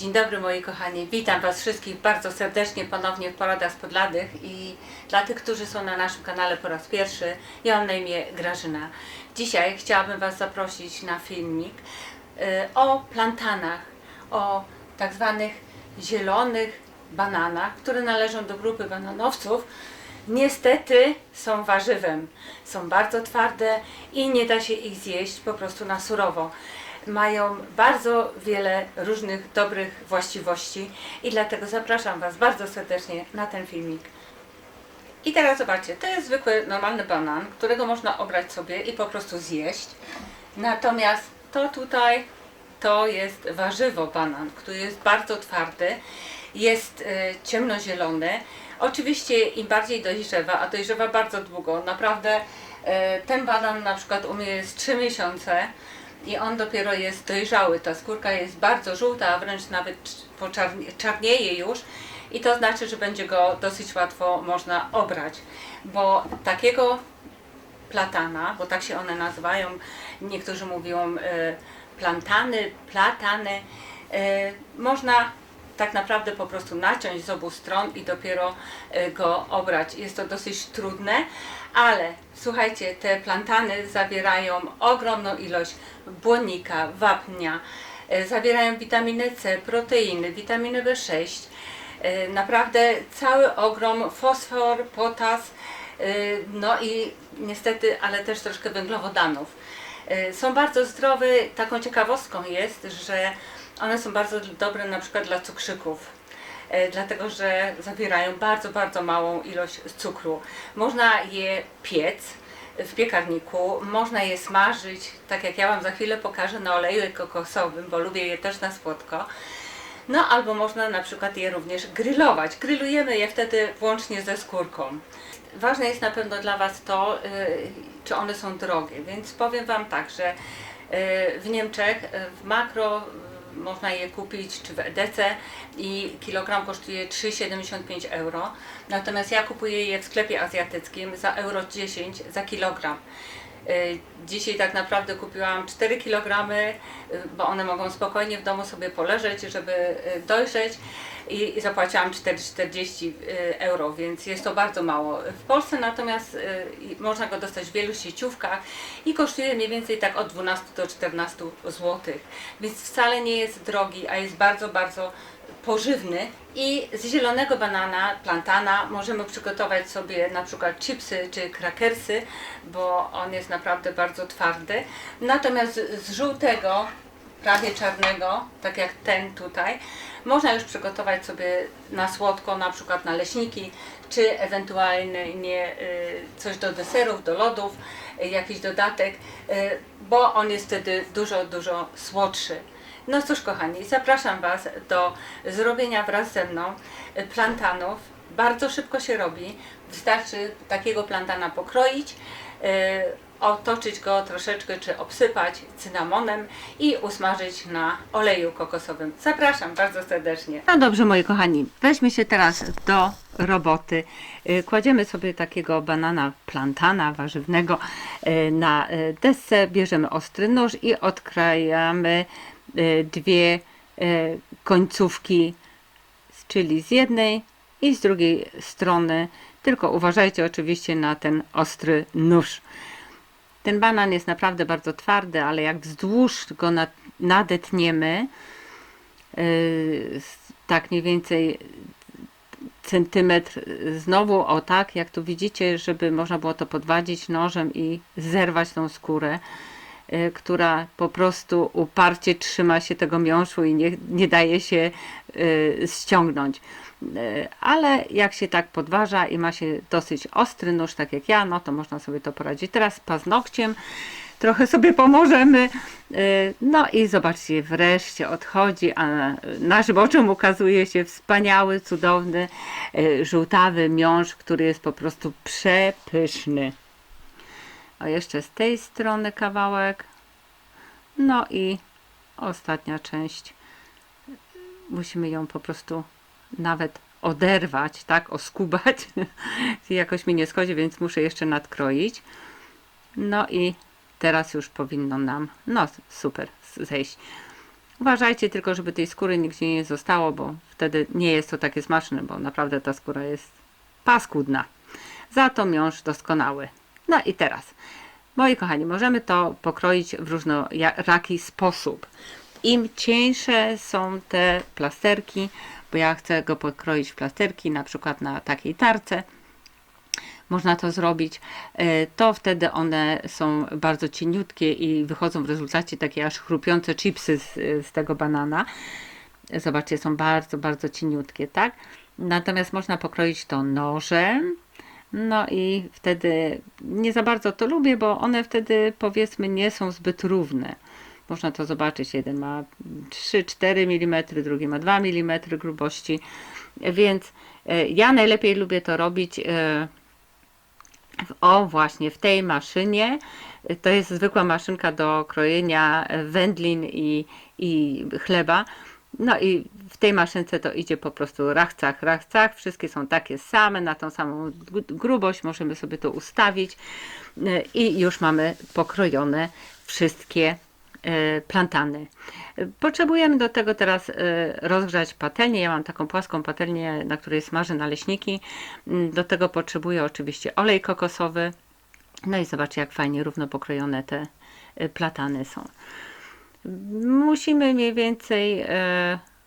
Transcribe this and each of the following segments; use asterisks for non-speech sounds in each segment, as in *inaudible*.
Dzień dobry moi kochani, witam Was wszystkich bardzo serdecznie ponownie w Poradach z Podladych i dla tych, którzy są na naszym kanale po raz pierwszy, ja mam na imię Grażyna. Dzisiaj chciałabym Was zaprosić na filmik y, o plantanach, o tak zwanych zielonych bananach, które należą do grupy bananowców. Niestety są warzywem, są bardzo twarde i nie da się ich zjeść po prostu na surowo mają bardzo wiele różnych dobrych właściwości i dlatego zapraszam Was bardzo serdecznie na ten filmik. I teraz zobaczcie, to jest zwykły, normalny banan, którego można obrać sobie i po prostu zjeść. Natomiast to tutaj, to jest warzywo banan, który jest bardzo twardy, jest e, ciemnozielony. Oczywiście im bardziej dojrzewa, a dojrzewa bardzo długo, naprawdę e, ten banan na przykład u mnie jest 3 miesiące, i on dopiero jest dojrzały. Ta skórka jest bardzo żółta, a wręcz nawet czarnieje już i to znaczy, że będzie go dosyć łatwo można obrać, bo takiego platana, bo tak się one nazywają, niektórzy mówią e, plantany, platany, e, można tak naprawdę po prostu naciąć z obu stron i dopiero e, go obrać. Jest to dosyć trudne, ale słuchajcie, te plantany zawierają ogromną ilość błonnika, wapnia, e, zawierają witaminę C, proteiny, witaminę B6, e, naprawdę cały ogrom, fosfor, potas, no i niestety, ale też troszkę węglowodanów. Są bardzo zdrowe, taką ciekawostką jest, że one są bardzo dobre na przykład dla cukrzyków e, dlatego że zawierają bardzo, bardzo małą ilość cukru. Można je piec w piekarniku, można je smażyć, tak jak ja Wam za chwilę pokażę, na oleju kokosowym, bo lubię je też na słodko. No albo można na przykład je również grillować. Grillujemy je wtedy włącznie ze skórką. Ważne jest na pewno dla Was to, y, czy one są drogie, więc powiem Wam tak, że y, w Niemczech w makro można je kupić, czy w EDC i kilogram kosztuje 3,75 euro. Natomiast ja kupuję je w sklepie azjatyckim za euro 10 za kilogram. Y, Dzisiaj tak naprawdę kupiłam 4 kg, y, bo one mogą spokojnie w domu sobie poleżeć, żeby y, dojrzeć i zapłaciłam 4,40 y, euro, więc jest to bardzo mało. W Polsce natomiast można go dostać w wielu sieciówkach i kosztuje mniej więcej tak od 12 do 14 zł, więc wcale nie jest drogi, a jest bardzo, bardzo pożywny i z zielonego banana, plantana możemy przygotować sobie na przykład chipsy czy krakersy, bo on jest naprawdę bardzo twardy. Natomiast z- żółtego, prawie czarnego, tak jak ten tutaj, można już przygotować sobie na słodko, na przykład naleśniki, czy ewentualnie y, coś do deserów, do lodów, y, jakiś dodatek, y, bo on jest wtedy dużo, dużo słodszy. No cóż, kochani, zapraszam Was do zrobienia wraz ze mną plantanów. Bardzo szybko się robi. Wystarczy takiego plantana pokroić, y, otoczyć go troszeczkę, czy obsypać cynamonem i usmażyć na oleju kokosowym. Zapraszam bardzo serdecznie. No dobrze, moi kochani, weźmy się teraz do roboty. Y, Kładziemy sobie takiego banana plantana warzywnego y, na desce, bierzemy ostry nóż i odkrajamy dwie y, końcówki, czyli z jednej i z drugiej strony. Tylko uważajcie oczywiście na ten ostry nóż. Ten banan jest naprawdę bardzo twardy, ale jak wzdłuż go na- nadetniemy, s- tak mniej więcej centymetr znowu o tak, jak tu widzicie, żeby można było to podwadzić nożem i zerwać tą skórę, która po prostu uparcie trzyma się tego miąższu i nie, nie daje się yy, ściągnąć. Yy, Ale jak się tak podważa i ma się dosyć ostry nóż, tak jak ja, no to można sobie to poradzić. Teraz paznokciem trochę sobie pomożemy. No i zobaczcie, wreszcie odchodzi, a na naszym oczom ukazuje się wspaniały, cudowny, żółtawy miąższ, który jest po prostu przepyszny. A jeszcze z tej strony kawałek. No i ostatnia część. Musimy ją po prostu nawet oderwać, tak, oskubać. *laughs* Jakoś mi nie schodzi, więc muszę jeszcze nadkroić. No i teraz już powinno nam, no super, zejść. Uważajcie tylko, żeby tej skóry nigdzie nie zostało, bo wtedy nie jest to takie smaczne, bo naprawdę ta skóra jest paskudna. Za to miąższ doskonały. No i teraz, moi kochani, możemy to pokroić w różnoraki sposób. Im cieńsze są te plasterki, bo ja chcę go pokroić w plasterki, na przykład na takiej tarce, można to zrobić, e, to wtedy one są bardzo cieniutkie i wychodzą w rezultacie takie aż chrupiące chipsy z, z tego banana. Zobaczcie, są bardzo, bardzo cieniutkie, tak? Natomiast można pokroić to nożem. No i wtedy nie za bardzo to lubię, bo one wtedy powiedzmy nie są zbyt równe. Można to zobaczyć, jeden ma 3-4 mm, drugi ma 2 mm grubości, więc e, ja najlepiej lubię to robić e, o, właśnie w tej maszynie. To jest zwykła maszynka do krojenia wędlin i, i chleba. No i w tej maszynce to idzie po prostu rachcach, rachcach. Wszystkie są takie same, na tą samą grubość. Możemy sobie to ustawić i już mamy pokrojone wszystkie E, plantany. Potrzebujemy do tego teraz e, rozgrzać patelnię. Ja mam taką płaską patelnię, na której smażę naleśniki. Do tego potrzebuję oczywiście olej kokosowy. No i zobaczcie, jak fajnie równo pokrojone te platany są. Musimy mniej więcej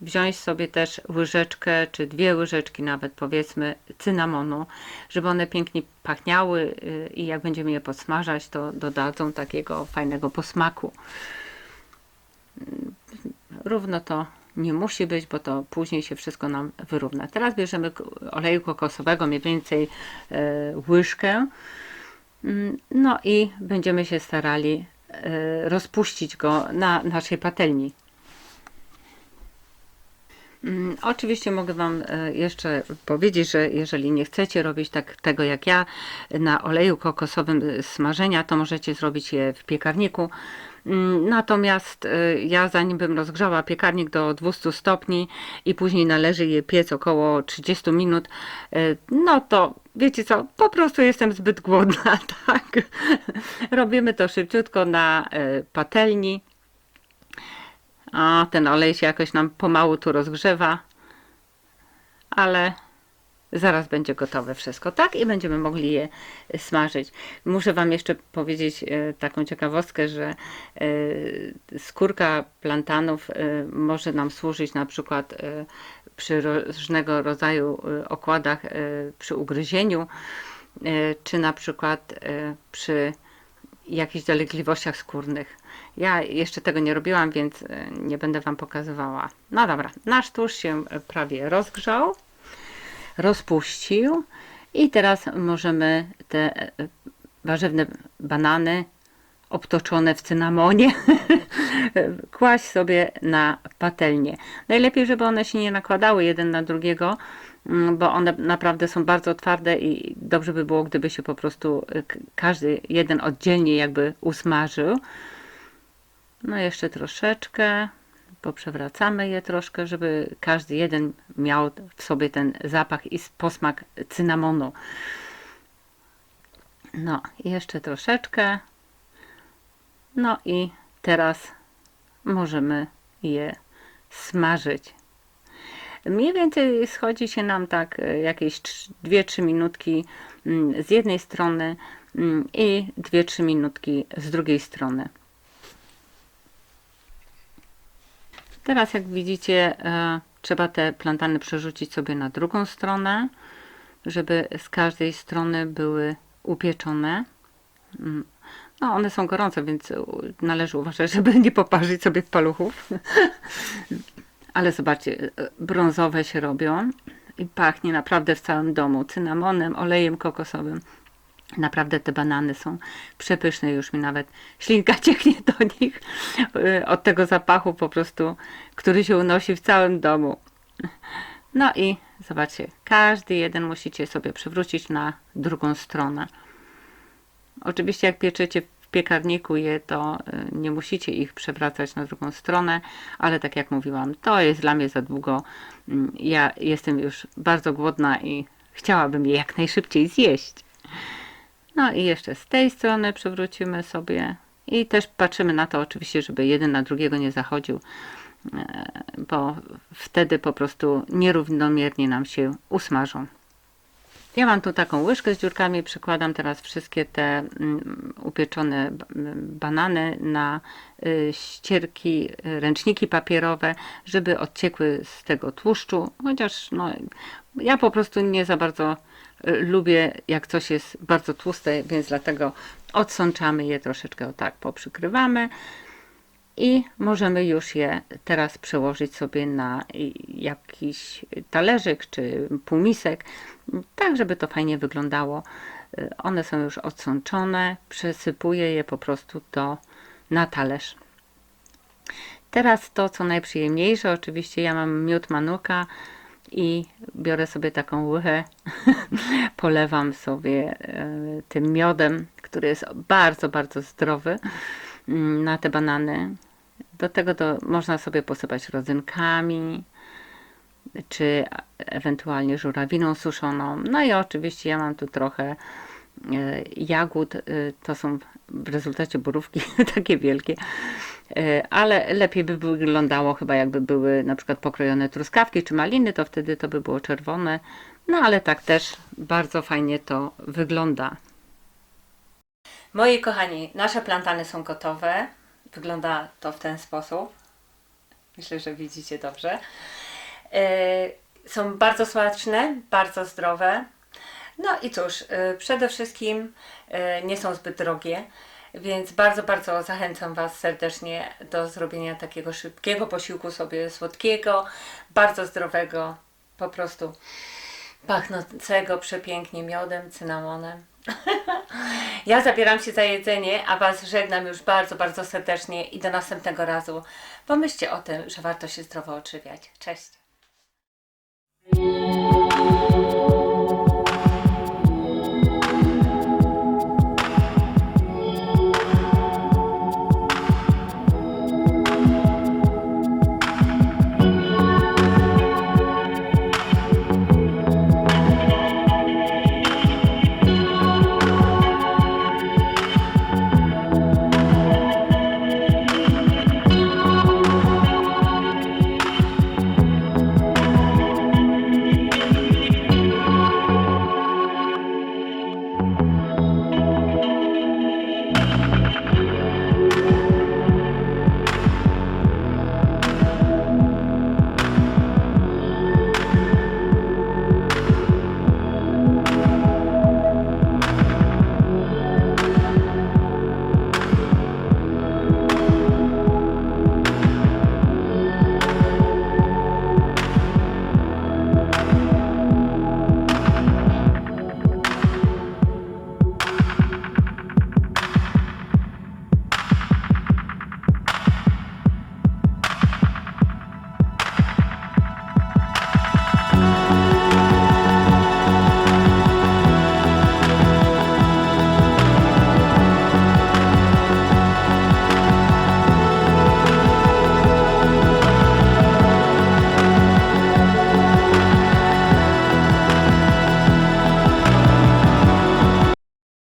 wziąć sobie też łyżeczkę, czy dwie łyżeczki nawet powiedzmy cynamonu, żeby one pięknie pachniały i jak będziemy je podsmażać, to dodadzą takiego fajnego posmaku. Równo to nie musi być, bo to później się wszystko nam wyrówna. Teraz bierzemy oleju kokosowego, mniej więcej e, łyżkę. Mm, no i będziemy się starali e, rozpuścić go na naszej patelni. Mm, oczywiście mogę Wam e, jeszcze powiedzieć, że jeżeli nie chcecie robić tak tego jak ja na oleju kokosowym smażenia, to możecie zrobić je w piekarniku. Mm, natomiast ja zanim bym rozgrzała piekarnik do 200 stopni i później należy je piec około 30 minut, no to wiecie co, po prostu jestem zbyt głodna, *laughs* tak? Robimy to szybciutko na y, patelni. A ten olej się jakoś nam pomału tu rozgrzewa, ale Zaraz będzie gotowe wszystko, tak? I będziemy mogli je smażyć. Muszę Wam jeszcze powiedzieć e, taką ciekawostkę, że e, skórka plantanów e, może nam służyć na przykład przy różnego rodzaju okładach, przy ugryzieniu, czy na przykład przy jakichś dolegliwościach skórnych. Ja jeszcze tego nie robiłam, więc nie będę Wam pokazywała. No dobra, nasz tłuszcz się prawie rozgrzał rozpuścił i teraz możemy te warzywne banany obtoczone w cynamonie *laughs* kłaść sobie na patelnię. Najlepiej, żeby one się nie nakładały jeden na drugiego, mm, bo one naprawdę są bardzo twarde i dobrze by było, gdyby się po prostu e, każdy jeden oddzielnie jakby usmażył. No jeszcze troszeczkę poprzewracamy je troszkę, żeby każdy jeden miał w sobie ten zapach i posmak cynamonu. No, jeszcze troszeczkę. No i teraz możemy je smażyć. Mniej więcej schodzi się nam tak e, jakieś 2-3 minutki mm, z jednej strony mm, i 2-3 minutki z drugiej strony. Teraz jak widzicie e, trzeba te plantany przerzucić sobie na drugą stronę, żeby z każdej strony były upieczone. No, one są gorące, więc należy uważać, *laughs* żeby nie poparzyć sobie paluchów. *laughs* Ale zobaczcie, e, brązowe się robią i pachnie naprawdę w całym domu cynamonem, olejem kokosowym. Naprawdę te banany są przepyszne, już mi nawet ślinka *laughs* cieknie do nich od tego zapachu po prostu, który się unosi w całym domu. No i zobaczcie, każdy jeden musicie sobie przywrócić na drugą stronę. Oczywiście jak pieczecie w piekarniku je, to y, nie musicie ich przewracać na drugą stronę, ale tak jak mówiłam, to jest dla mnie za długo. Mm, ja jestem już bardzo głodna i chciałabym je jak najszybciej zjeść. No i jeszcze z tej strony przewrócimy sobie i też patrzymy na to oczywiście, żeby jeden na drugiego nie zachodził. e, bo wtedy po prostu nierównomiernie nam się usmażą. Ja mam tu taką łyżkę z dziurkami, przykładam teraz wszystkie te mm, upieczone b- m, banany na y, ścierki, y, ręczniki papierowe, żeby odciekły z tego tłuszczu, chociaż no, ja po prostu nie za bardzo y, lubię, jak coś jest bardzo tłuste, więc dlatego odsączamy je troszeczkę o tak, poprzykrywamy i możemy już je teraz przełożyć sobie na jakiś talerzyk czy półmisek, tak żeby to fajnie wyglądało. Y, One są już odsączone, przesypuję je po prostu to na talerz. Teraz to, co najprzyjemniejsze, oczywiście ja mam miód manuka i biorę sobie taką łychę, *laughs* polewam sobie e, tym miodem, który jest bardzo, bardzo zdrowy mm, na te banany. Do tego to można sobie posypać rodzynkami, czy ewentualnie żurawiną suszoną. No i oczywiście ja mam tu trochę e, jagód, e, to są w rezultacie borówki *laughs* takie wielkie, E, ale lepiej by wyglądało chyba jakby były na przykład pokrojone truskawki czy maliny, to wtedy to by było czerwone, no ale tak też bardzo fajnie to wygląda. Moi kochani, nasze plantany są gotowe. Wygląda to w ten sposób. Myślę, że widzicie dobrze. E, Są bardzo smaczne, bardzo zdrowe. No i cóż, e, przede wszystkim e, nie są zbyt drogie, więc bardzo, bardzo zachęcam Was serdecznie do zrobienia takiego szybkiego posiłku sobie słodkiego, bardzo zdrowego, po prostu pachnącego przepięknie miodem, cynamonem. *laughs* Ja zabieram się za jedzenie, a Was żegnam już bardzo, bardzo serdecznie i do następnego razu. Pomyślcie o tym, że warto się zdrowo odżywiać. Cześć! Thank you.